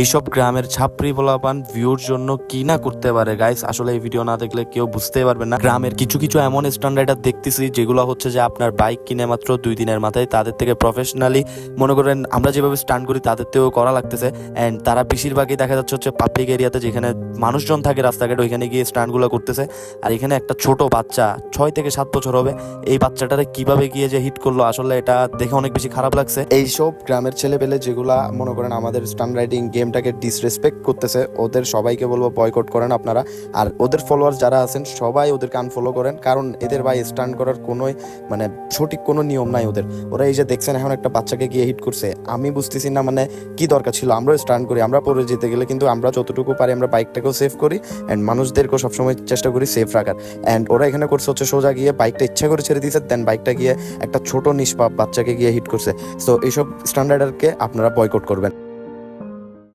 এইসব গ্রামের ছাপরি বলাপান ভিউর জন্য কি না করতে পারে? গাইস আসলে এই ভিডিও না দেখলে কেউ বুঝতেই পারবে না। গ্রামের কিছু কিছু এমন স্ট্যান্ডার্ড দেখতেছি, যেগুলো হচ্ছে যে আপনার বাইক কিনে মাত্র দুই দিনের মাথায়, তাদের থেকে প্রফেশনালি মনে করেন আমরা যেভাবে স্টান্ট করি, তাদের থেকেও করা লাগতেছে। অ্যান্ড তারা বেশিরভাগই দেখা যাচ্ছে হচ্ছে পাবলিক এরিয়াতে যেখানে মানুষজন থাকে রাস্তাঘাটে, ওইখানে গিয়ে স্টান্টগুলো করতেছে। আর এখানে একটা ছোট বাচ্চা, ছয় থেকে সাত বছর হবে, এই বাচ্চাটারে কীভাবে গিয়ে যে হিট করল, আসলে এটা দেখে অনেক বেশি খারাপ লাগছে। এইসব গ্রামের ছেলে পেলে যেগুলা মনে করেন আমাদের স্টান রাইডিং গেমটাকে ডিসরেসপেক্ট করতেছে, ওদের সবাইকে বলব বয়কট করেন আপনারা। আর ওদের ফলোয়ার যারা আছেন, সবাই ওদেরকে আনফলো করেন, কারণ এদের ভাই স্টান্ট করার কোনোই মানে সঠিক কোনো নিয়ম নাই ওদের। ওরা এই যে দেখছেন, এখন একটা বাচ্চাকে গিয়ে হিট করছে। আমি বুঝতেছি না মানে কি দরকার ছিল, আমরাও স্টান্ট করি, আমরা পরে যেতে গেলে কিন্তু আমরা যতটুকু পারি আমরা বাইকটাকেও সেভ করি অ্যান্ড মানুষদেরকেও সবসময় চেষ্টা করি সেফ রাখার। অ্যান্ড ওরা এখানে করছে হচ্ছে সোজা গিয়ে বাইকটা ইচ্ছা করে ছেড়ে দিয়েছে দেন বাইকটা গিয়ে একটা ছোট নিষ্পাপ বাচ্চাকে গিয়ে হিট করছে। তো এইসব স্ট্যান্ডার্ডকে আপনারা বয়কট করবেন।